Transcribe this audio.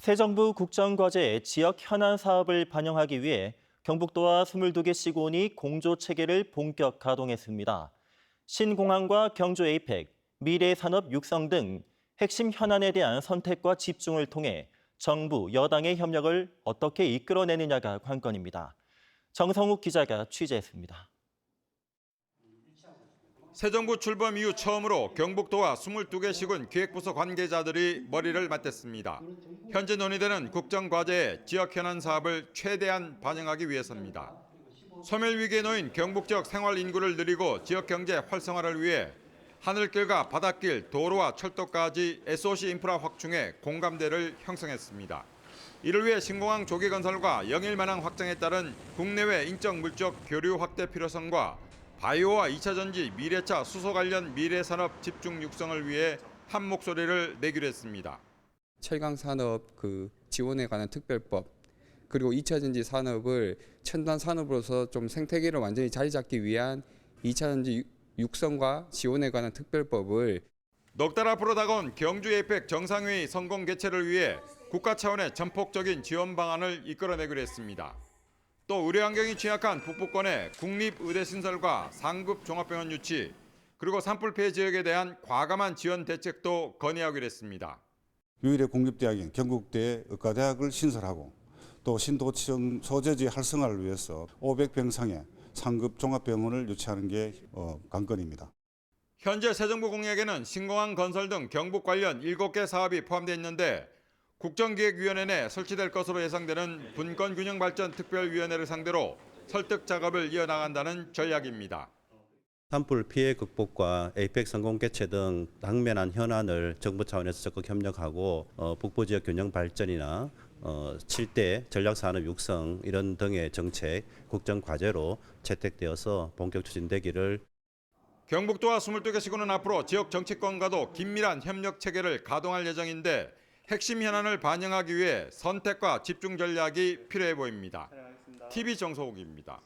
새 정부 국정과제의 지역 현안 사업을 반영하기 위해 경북도와 22개 시군이 공조 체계를 본격 가동했습니다. 신공항과 경주 에이펙, 미래 산업 육성 등 핵심 현안에 대한 선택과 집중을 통해 정부, 여당의 협력을 어떻게 이끌어내느냐가 관건입니다. 정성욱 기자가 취재했습니다. 새 정부 출범 이후 처음으로 경북도와 22개 시군 기획부서 관계자들이 머리를 맞댔습니다. 현재 논의되는 국정과제의 지역 현안 사업을 최대한 반영하기 위해서입니다. 소멸 위기에 놓인 경북 지역 생활 인구를 늘리고 지역 경제 활성화를 위해 하늘길과 바닷길, 도로와 철도까지 SOC 인프라 확충에 공감대를 형성했습니다. 이를 위해 신공항 조기 건설과 영일만항 확장에 따른 국내외 인적 물적 교류 확대 필요성과 바이오와 2차 전지, 미래차, 수소 관련 미래 산업 집중 육성을 위해 한 목소리를 내기로 했습니다. 철강 산업 그 지원에 관한 특별법 그리고 2차 전지 산업을 첨단 산업으로서 좀 생태계를 완전히 자리 잡기 위한 2차 전지 육- 육성과 지원에 관한 특별법을 넉 달 앞으로 다가온 경주 에이펙 정상회의 성공 개최를 위해 국가 차원의 전폭적인 지원 방안을 이끌어내기로 했습니다. 또 의료 환경이 취약한 북부권의 국립의대 신설과 상급 종합병원 유치 그리고 산불 피해 지역에 대한 과감한 지원 대책도 건의하기로 했습니다. 유일의 공립대학인 경북대 의과대학을 신설하고 또 신도청 소재지 활성화를 위해서 500병상의 상급 종합병원을 유치하는 게 어, 관건입니다. 현재 새 정부 공약에는 신공항 건설 등 경북 관련 7개 사업이 포함되어 있는데 국정기획위원회 내 설치될 것으로 예상되는 분권균형발전 특별위원회를 상대로 설득 작업을 이어나간다는 전략입니다. 산불 피해 극복과 에이펙 성공 개최 등 당면한 현안을 정부 차원에서 적극 협력하고 어, 북부 지역 균형 발전이나 어, 7대 전략 산업 육성 이런 등의 정책 국정 과제로 채택되어서 본격 추진되기를 경북도와 22개 시군은 앞으로 지역 정치권과도 긴밀한 협력 체계를 가동할 예정인데 핵심 현안을 반영하기 위해 선택과 집중 전략이 필요해 보입니다. TV 정소욱입니다.